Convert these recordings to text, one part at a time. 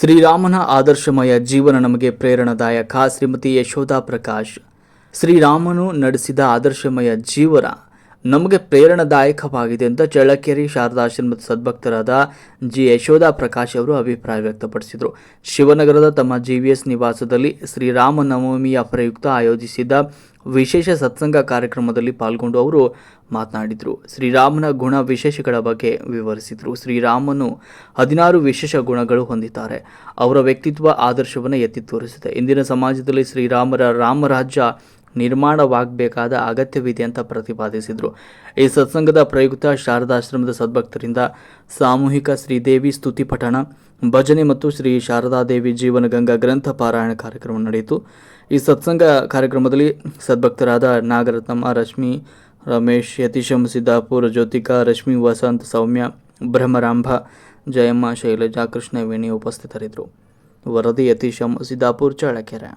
ಶ್ರೀರಾಮನ ಆದರ್ಶಮಯ ಜೀವನ ನಮಗೆ ಪ್ರೇರಣಾದಾಯಕ. ಶ್ರೀಮತಿ ಯಶೋಧಾ ಪ್ರಕಾಶ್, ಶ್ರೀರಾಮನು ನಡೆಸಿದ ಆದರ್ಶಮಯ ಜೀವನ ನಮಗೆ ಪ್ರೇರಣಾದಾಯಕವಾಗಿದೆ ಅಂತ ಚಳ್ಳಕೆರೆ ಶಾರದಾಶ್ರಮದ ಸದ್ಭಕ್ತರಾದ ಜಿ. ಯಶೋಧಾ ಪ್ರಕಾಶ್ ಅವರು ಅಭಿಪ್ರಾಯ ವ್ಯಕ್ತಪಡಿಸಿದರು. ಶಿವನಗರದ ತಮ್ಮ ಜಿ. ವಿ. ಎಸ್. ನಿವಾಸದಲ್ಲಿ ಶ್ರೀರಾಮನವಮಿಯ ಪ್ರಯುಕ್ತ ಆಯೋಜಿಸಿದ್ದ ವಿಶೇಷ ಸತ್ಸಂಗ ಕಾರ್ಯಕ್ರಮದಲ್ಲಿ ಪಾಲ್ಗೊಂಡು ಅವರು ಮಾತನಾಡಿದರು. ಶ್ರೀರಾಮನ ಗುಣ ವಿಶೇಷಗಳ ಬಗ್ಗೆ ವಿವರಿಸಿದರು. ಶ್ರೀರಾಮನು ಹದಿನಾರು ವಿಶೇಷ ಗುಣಗಳು ಹೊಂದಿದ್ದಾರೆ. ಅವರ ವ್ಯಕ್ತಿತ್ವ ಆದರ್ಶವನ್ನು ಎತ್ತಿ ತೋರಿಸಿದೆ ಇಂದಿನ ಸಮಾಜದಲ್ಲಿ ಶ್ರೀರಾಮರ ರಾಮರಾಜ್ಯ ನಿರ್ಮಾಣವಾಗಬೇಕಾದ ಅಗತ್ಯವಿದೆ ಅಂತ ಪ್ರತಿಪಾದಿಸಿದರು. ಈ ಸತ್ಸಂಗದ ಪ್ರಯುಕ್ತ ಶಾರದಾಶ್ರಮದ ಸದ್ಭಕ್ತರಿಂದ ಸಾಮೂಹಿಕ ಶ್ರೀದೇವಿ ಸ್ತುತಿ ಪಠಣ ಭಜನೆ ಮತ್ತು ಶ್ರೀ ಶಾರದಾದೇವಿ ಜೀವನ ಗಂಗಾ ಗ್ರಂಥ ಪಾರಾಯಣ ಕಾರ್ಯಕ್ರಮ ನಡೆಯಿತು. ಈ ಸತ್ಸಂಗ ಕಾರ್ಯಕ್ರಮದಲ್ಲಿ ಸದ್ಭಕ್ತರಾದ ನಾಗರತ್ನಮ್ಮ ರಶ್ಮಿ, ರಮೇಶ್, ಯತೀಶಂ, ಸಿದ್ದಾಪುರ್, ಜ್ಯೋತಿಕಾ, ರಶ್ಮಿ, ವಸಂತ್, ಸೌಮ್ಯ, ಬ್ರಹ್ಮರಾಂಭ, ಜಯಮ್ಮ, ಶೈಲಜಾ ಕೃಷ್ಣ ವೇಣಿ ಉಪಸ್ಥಿತರಿದ್ದರು. ವರದಿ ಯತೀಶಂ, ಸಿದ್ದಾಪುರ್, ಚಳ್ಳಕೆರೆ.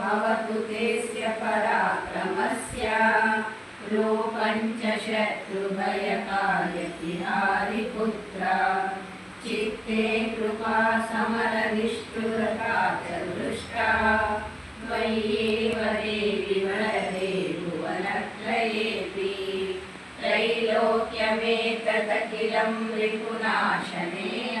भवतु तेस्य पराक्रमस्य। कृपा समरनिष्ठुरता च दृष्टा त्वय्येव देवि वरदे भुवनत्रयेऽपि त्रैलोक्यमेतदखिलं रिपुनाशनेन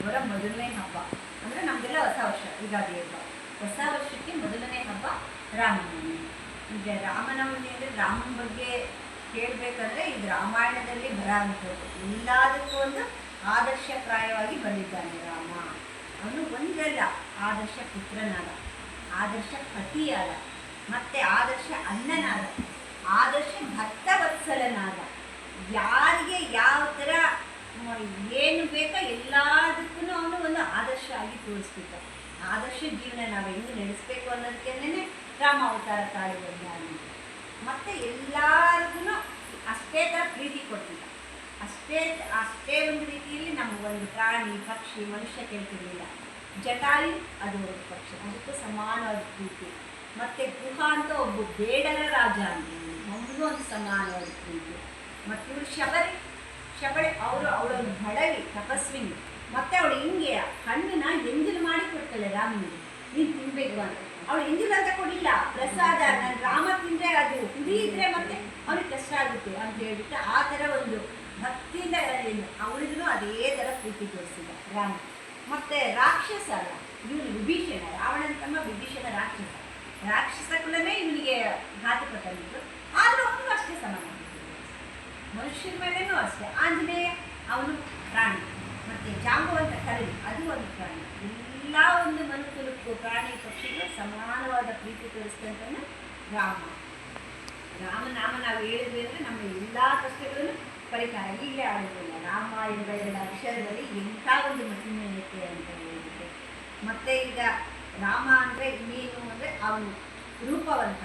ಇವರ ಮೊದಲನೇ ಹಬ್ಬ. ಅಂದರೆ ನಮಗೆಲ್ಲ ಹೊಸ ವರ್ಷ, ಯುಗಾದಿ ಹಬ್ಬ. ಹೊಸ ವರ್ಷಕ್ಕೆ ಮೊದಲನೇ ಹಬ್ಬ ರಾಮನವಮಿ. ಈಗ ರಾಮನವಮಿ ಅಂದರೆ ರಾಮನ ಬಗ್ಗೆ ಕೇಳಬೇಕಂದ್ರೆ ಇದು ರಾಮಾಯಣದಲ್ಲಿ ಬರೋಂಥದ್ದು. ಎಲ್ಲದಕ್ಕೂ ಒಂದು ಆದರ್ಶಪ್ರಾಯವಾಗಿ ಬಂದಿದ್ದಾನೆ ರಾಮ. ಅವನು ಒಂದಲ್ಲ, ಆದರ್ಶ ಪುತ್ರನಾದ, ಆದರ್ಶ ಪತಿಯಾದ, ಮತ್ತೆ ಆದರ್ಶ ಅಣ್ಣನಾದ, ಆದರ್ಶ ಭಕ್ತ ಭಕ್ತವತ್ಸಲನಾದ. ಯಾರಿಗೆ ಯಾವ ಥರ ಏನು ಬೇಕೋ ಎಲ್ಲದಕ್ಕೂ ಅವನು ಒಂದು ಆದರ್ಶ ಆಗಿ ತೋರಿಸ್ಬಿಟ್ಟ ಆದರ್ಶ ಜೀವನ ನಾವು ಹೆಂಗೆ ನಡೆಸಬೇಕು ಅನ್ನೋದಕ್ಕೇನೆ ರಾಮ ಅವತಾರ ತಾಳಿ ಬಂದ ಮತ್ತೆ ಎಲ್ಲರಿಗೂ ಅಷ್ಟೇ ಥರ ಪ್ರೀತಿ ಕೊಟ್ಟಿದ್ದ ಅಷ್ಟೇ ಅಷ್ಟೇ ಒಂದು ರೀತಿಯಲ್ಲಿ ನಮಗೊಂದು ಪ್ರಾಣಿ, ಪಕ್ಷಿ, ಮನುಷ್ಯ ಕೇಳ್ತಿರ್ಲಿಲ್ಲ. ಜಟಾಯಿ, ಅದು ಒಂದು ಪಕ್ಷಿ. ಅದಕ್ಕೂ ಸಮಾನವಾದ ಪ್ರೀತಿ. ಮತ್ತೆ ಗುಹ ಅಂತ ಒಬ್ಬ ಬೇಡರ ರಾಜ ಅಂತ. ಅವನಿಗೂ ಒಂದು ಸಮಾನವಾದ ಪ್ರೀತಿ. ಮತ್ತು ಶಬರಿ ಶಬರಿ ಅವರು ಅವಳನ್ನು ಬಡವಿ ತಪಸ್ವಿನಿ. ಮತ್ತೆ ಅವಳು ಹಿಂಗೆ ಹಣ್ಣನ್ನ ಎಂಜಿಲು ಮಾಡಿ ಕೊಡ್ತಾಳೆ ರಾಮನಿಗೆ? ನೀನು ತಿನ್ಬೇಕು ಅಂತ. ಅವಳು ಎಂಜಿಲು ಅಂತ ಕೊಡಿಲ್ಲ ಪ್ರಸಾದ, ನಾನು ರಾಮ ತಿಂದ್ರೆ ಅದು ಹುಡಿ ಇದ್ರೆ ಮತ್ತೆ ಅವ್ರಿಗೆ ಕಷ್ಟ ಆಗುತ್ತೆ ಅಂತ ಹೇಳ್ಬಿಟ್ಟು ಆ ಥರ ಒಂದು ಭಕ್ತಿಯಿಂದ ಅವಳಿಗೂ ಅದೇ ಥರ ಪ್ರೀತಿ ತೋರಿಸಿದ ರಾಮ. ಮತ್ತೆ ರಾಕ್ಷಸ ಇವನು ವಿಭೀಷಣ, ರಾವಣನ ತಮ್ಮ ವಿಭೀಷಣ ರಾಕ್ಷಸ. ರಾಕ್ಷಸ ಕುಲನೇ ಇವನಿಗೆ ಘಾತಕ ತಂದಿದ್ದು ಆದರೂ ಅವನು ಅಷ್ಟೇ ಸಮಾನ. ಮನುಷ್ಯನ ಮೇಲೇನೂ ಅಷ್ಟೇ. ಆಂಜನೇಯ, ಅವನು ಪ್ರಾಣಿ. ಮತ್ತೆ ಅಂತ ಕರಡಿ ಅದು ಒಂದು ಪ್ರಾಣಿ. ಎಲ್ಲ ಒಂದು ಮನುಕುಲಕ್ಕೂ ಪ್ರಾಣಿ ಪಕ್ಷಿಗಳು ಸಮಾನವಾದ ಪ್ರೀತಿ ತೋರಿಸ್ತಂತಾನೆ ರಾಮ. ರಾಮನಾಮ ನಾವು ಹೇಳಿದ್ವಿ ಅಂದರೆ ನಮ್ಮ ಎಲ್ಲ ಕಷ್ಟಗಳನ್ನು ಪರಿಹಾರ ಇಲ್ಲೇ ಆಡುತ್ತಿಲ್ಲ ರಾಮ ಎಂಬ ಎರಡು ಅಕ್ಷರದಲ್ಲಿ ಎಂಥ ಒಂದು ಮಹಿಮೆಯತೆ ಅಂತ ಹೇಳಿಬಿಟ್ಟು ಮತ್ತೆ ಈಗ ರಾಮ ಅಂದರೆ ಇನ್ನೇನು ಅಂದರೆ ಅವನು ರೂಪವಂತ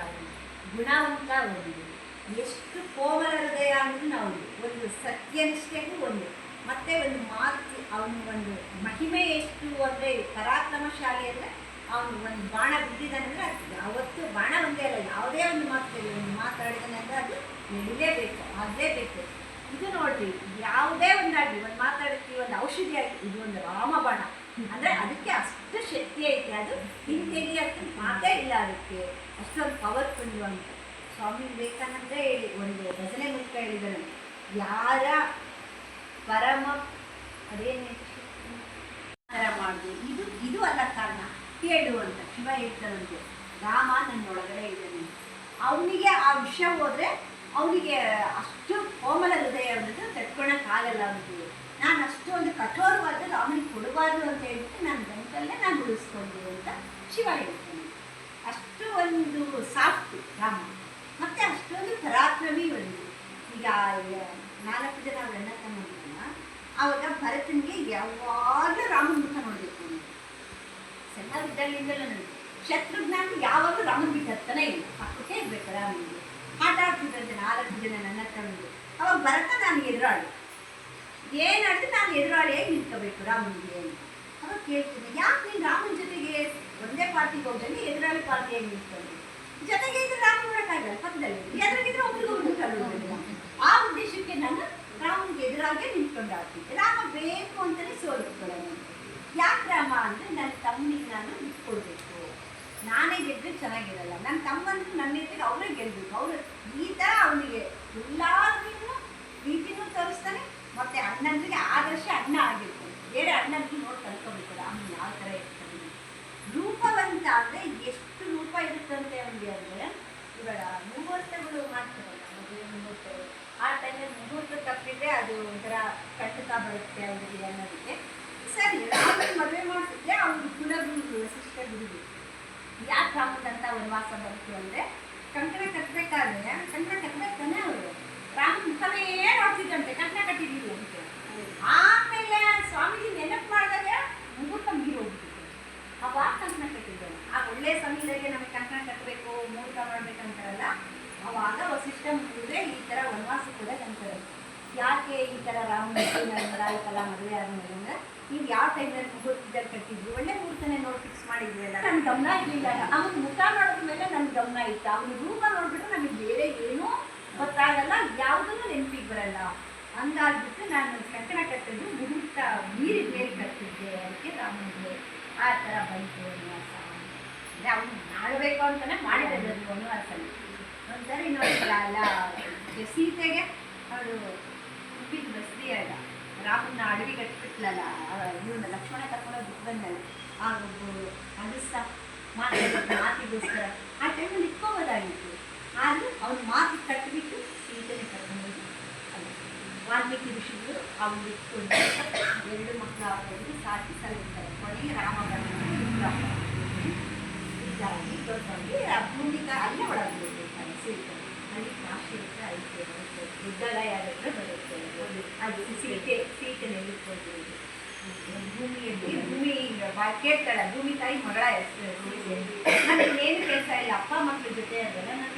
ಗುಣವಂತ ಒಂದು ಎಷ್ಟು ಕೋಮಲ ಹೃದಯ ಅಂದ್ರೆ ನಾವು ಒಂದು ಸತ್ಯನಿಷ್ಠೆಗೂ ಒಂದು. ಮತ್ತೆ ಒಂದು ಮಾತು ಅವನು ಒಂದು ಮಹಿಮೆ ಎಷ್ಟು ಅಂದರೆ ಪರಾಕ್ರಮಶಾಲಿ ಅಂದರೆ ಅವನು ಒಂದು ಬಾಣ ಬಿದ್ದಿದ್ದಾನಂದ್ರೆ ಅದು ಯಾವತ್ತೂ ಬಾಣ ಒಂದೇ ಅಲ್ಲ, ಯಾವುದೇ ಒಂದು ಮಾತು ಒಂದು ಮಾತಾಡಿದಾನೆ ಅಂದರೆ ಅದು ನಡಿಲೇಬೇಕು, ಆಗಲೇಬೇಕು. ಇದು ನೋಡ್ರಿ, ಯಾವುದೇ ಒಂದಾಗಿ ಒಂದು ಮಾತಾಡ್ತೀವಿ ಒಂದು ಔಷಧಿ ಆಗಲಿ, ಇದು ಒಂದು ರಾಮಬಾಣ ಅಂದರೆ ಅದಕ್ಕೆ ಅಷ್ಟು ಶಕ್ತಿ ಐತೆ, ಅದು ಹಿಂತೆಗಿಯಕ್ಕೆ ಮಾತೇ ಇಲ್ಲ ಅದಕ್ಕೆ, ಅಷ್ಟೊಂದು ಪವರ್ ಅಂತ ಸ್ವಾಮಿ ಹೇಳಿ, ಒಂದು ಭಜನೆ ಮೂಲಕ ಹೇಳಿದ್ದಾರೆ ಯಾರ ಪರಮ ಅದೇನು ಮಾಡುದು. ಇದು ಇದು ಅಲ್ಲ ಕಾರಣ. ಕೇಳು ಅಂತ ಶಿವ ಹೇಳ್ತಾರಂತೆ ರಾಮ ನನ್ನೊಳಗಡೆ ಇದ್ದಾನೆ. ಅವನಿಗೆ ಆ ವಿಷಯ ಹೋದ್ರೆ ಅವನಿಗೆ ಅಷ್ಟು ಕೋಮಲ ಹೃದಯ ಅನ್ನೋದು ತಡ್ಕೊಳಕ್ಕಾಗಲ್ಲ ಅಂತೀವಿ ನಾನು ಅಷ್ಟೊಂದು ಕಠೋರವಾದ ರಾಮನಿಗೆ ಕೊಡಬಾರ್ದು ಅಂತ ಹೇಳ್ಬಿಟ್ಟು ನಾನು ಗಂಟಲ್ಲೇ ನಾನು ಉಳಿಸ್ಕೊಂಡೆ ಅಂತ ಶಿವ ಹೇಳ್ತಾನೆ ಅಷ್ಟು ಒಂದು ಸಾಫ್ಟ್ ರಾಮ. ಮತ್ತೆ ಅಷ್ಟೊಂದು ಪರಾಕ್ರಮಿ ಒಂದು. ಈಗ ನಾಲ್ಕು ಜನ ಅವ್ರ ಅಣ್ಣ ತಮ್ಮಂದಿರಲ್ಲ ಆವಾಗ ಭರತನಿಗೆ ಯಾವಾಗಲೂ ರಾಮನ ಮುಖ ನೋಡಬೇಕು. ಸಣ್ಣ ಸಣ್ಣವಿದ್ದಾಗಲಿಂದಲೂ ನನಗೆ ಶತ್ರುಘ್ನ ಯಾವಾಗಲೂ ರಾಮನ ಬಿಟ್ಟು ಹತ್ತನೇ ಇಲ್ಲ. ಪಕ್ಕಕ್ಕೆ ಇರ್ಬೇಕು ರಾಮನಿಗೆ. ಆಟ ಆಡ್ತಿದ್ದಂತೆ ನಾಲ್ಕು ಜನ ನನ್ನ ತಂದು ಅವಾಗ ಭರತ ನಾನು ಎದುರಾಳಿ. ಏನಾಡ್ತು ನಾನು ಎದುರಾಳಿಯಾಗಿ ನಿಂತ್ಕೋಬೇಕು ರಾಮನಿಗೆ ಅಂತ. ಅವಾಗ ಕೇಳ್ತೀನಿ, ಯಾಕೆ ನೀನು ರಾಮನ ಜೊತೆಗೆ ಒಂದೇ ಪಾರ್ಟಿಗೆ ಹೋಗಲಿ ಎದುರಾಳಿ ಪಾರ್ಟಿಯಾಗಿ ನಿಂತ್ಕೊಂಡು? ಜೊತೆಗೆ ನೋಡೋಕ್ಕಾಗಲ್ಲ ಪಕ್ಕದಲ್ಲಿ. ಎದುರಾಗಿದ್ರೆ ಒಬ್ರಿಗೂ ಹುಡುಕಲ್ಲ ಆ ಉದ್ದೇಶಕ್ಕೆ ನಾನು ರಾಮನಿಗೆ ಎದುರಾಗೆ ನಿಂತ್ಕೊಂಡು ಆಡ್ತಿದ್ದೆ ರಾಮ ಬೇಕು ಅಂತಲೇ ಸೋಲಿಸ್ಕೊಳ್ಳೋಣ ಯಾಕೆ ರಾಮ ಅಂದರೆ ನನ್ನ ತಮ್ಮನಿಗೆ ನಾನು ಬಿಟ್ಕೊಡ್ಬೇಕು ನಾನೇ ಗೆದ್ದರೆ ಚೆನ್ನಾಗಿರಲ್ಲ. ನನ್ನ ತಮ್ಮಂದ್ರೆ ನನ್ನ ಎದುರಿಗೆ ಅವರೇ ಗೆಲ್ಲಬೇಕು ಅವರು ಈ ಥರ ಅವನಿಗೆ ಎಲ್ಲರಿಗೂ ಪ್ರೀತಿನೂ ತೋರಿಸ್ತಾನೆ, ಮತ್ತೆ ಅಣ್ಣಂದ್ರಿಗೆ ಆದರ್ಶ ಅಣ್ಣ ಆಗಿರ್ತಾನೆ. ಬೇರೆ ಅಣ್ಣನಿಗೆ ನೋಡಿ ಕಲ್ತ್ಕೋಬೇಕು ರಾಮನ್ ಯಾವ ಥರ ಇರ್ತಾನೆ. ರೂಪವಂತ ಅಂದರೆ ಎಷ್ಟು ರೂಪ ಇರುತ್ತಂತೆ ಅವನಿಗೆ ಅಂದರೆ ಇವಾಗ ಮುಹೂರ್ತಗಳು ಮಾಡ್ತೀವಲ್ಲ, ಮದುವೆ ಮುಹೂರ್ತಗಳು, ಆ ಟೈಮಲ್ಲಿ ಮುಹೂರ್ತ ತಪ್ಪಿದ್ರೆ ಅದು ಒಂಥರ ಕಟ್ಟುಕ ಬರುತ್ತೆ ಅವರಿಗೆ ಅನ್ನೋದಕ್ಕೆ. ಸರಿ, ರಾಮನ ಮದುವೆ ಮಾಡ್ತಿದ್ರೆ ಅವ್ರ ಕುಲಗುರು, ವಸಿಷ್ಠ ಗುರುಗಳು ಯಾಕೆ ರಾಮದಂತ ವಾಸ ಬರುತ್ತೆ ಅಂದರೆ ಕಂಕಣ ಕಟ್ಟಬೇಕಾದ್ರೆ ಕಂಕಣ ಕಟ್ಟಬೇಕಾನೆ ಅವರು. ರಾಮ ಮುಖವೇ ನೋಡ್ತಿದ್ದಂತೆ ಕಂಕಣ ಕಟ್ಟಿದ್ದೀವಿ ಅಂತ. ಆಮೇಲೆ ಸ್ವಾಮೀಜಿ ನೆನಪು ಮಾಡಿದಾಗ ಮುಹೂರ್ತ ಮುಗಿ ಆ ಅವಾಗ ಕಂಕಣ ಕಟ್ಟಿದ್ದಾನೆ ಆ ಒಳ್ಳೆ ಸಮಯದಾಗೆ ನಮಗೆ ಕಂಕಣ ಕಟ್ಟಬೇಕು ಮುಹೂರ್ತ ಮಾಡ್ಬೇಕಂತಾರಲ್ಲ ಅವಾಗ ಸಿಸ್ಟಮ್ ಮುಗಿದ್ರೆ ಈ ಥರ ವನವಾಸ ಕೂಡ ಅಂತಾರೆ ಯಾಕೆ ಈ ಥರ ರಾಮ ನಾಲ್ಕಲ್ಲ ಮದುವೆ ಆದಮೇಲೆ ಅಂದ್ರೆ ನೀವು ಯಾವ ಟೈಮಲ್ಲಿ ಮುಹೂರ್ತದಲ್ಲಿ ಕಟ್ಟಿದ್ವಿ ಒಳ್ಳೆ ಮುಹೂರ್ತನೇ ನೋಡಿ ಫಿಕ್ಸ್ ಮಾಡಿದ್ವಲ್ಲ ನನ್ನ ಗಮನ ಇರಲಿಲ್ಲ. ಅವನ ಮುಖ ನೋಡಿದ ಮೇಲೆ ನನ್ನ ಗಮನ ಇತ್ತು. ಅವನ ರೂಪ ನೋಡ್ಬಿಟ್ಟು ನಮಗೆ ಬೇರೆ ಏನೂ ಗೊತ್ತಾಗಲ್ಲ. ಯಾವುದನ್ನು ನೆನಪಿಗೆ ಬರಲ್ಲ. ಹಂಗಾಗ್ಬಿಟ್ಟು ನಾನು ಕಂಕಣ ಕಟ್ಟಿದ್ದು ಮುಹೂರ್ತ ಮೀರಿ ಮೇಲೆ ಕಟ್ಟಿದ್ದೆ. ಅದಕ್ಕೆ ರಾಮನಿಗೆ ಆ ಥರ ಬಂತು ವನವಾಸ. ಅಂದರೆ ಅವನು ಮಾಡಬೇಕು ಅಂತಲೇ ಮಾಡಿರೋದು ಅದು ವನವಾಸಲ್ಲಿ ಒಂದ್ಸರಿ ನೋಡಿದ್ರಲ್ಲ ಸೀತೆಗೆ? ಅವಳು ಉಪ್ಪಿಟ್ಟು ಅಲ್ಲ. ರಾಮನ ಅಡವಿ ಕಟ್ಬಿಟ್ಲಲ್ಲ ಇವನ್ನ ಲಕ್ಷ್ಮಣ ಕರ್ಕೊಂಡು ಬಿಟ್ಟು ಬಂದಲ್ಲ ಆ ಅದು ಅಗಸ್ತ ಮಾತಾಡ ಮಾತಿಗೋಸ್ಕರ, ಆ ಟೈಮಲ್ಲಿ ಇಟ್ಕೋಬೋದಾಗಿತ್ತು. ಆದರೂ ಅವ್ನ ಮಾತು ಕಟ್ಟಿಬಿಟ್ಟು ಸೀತೆನೆ ಕರ್ಕೊಂಡು ಅಲ್ಲಿ ವಾಲ್ಮೀಕಿ ಋಷಿಗಳು ಅವ್ನು ಇಟ್ಕೊಂಡು ಕೇಳ್ತಾಳೆ ಭೂಮಿ ತಾಯಿ ಮಗಳ ಹೆಸರು. ನನಗೆ ಏನು ಕೇಳ್ತಾ ಇಲ್ಲ. ಅಪ್ಪ ಮಕ್ಕಳ ಜೊತೆ ಅದನ್ನ ನಾನು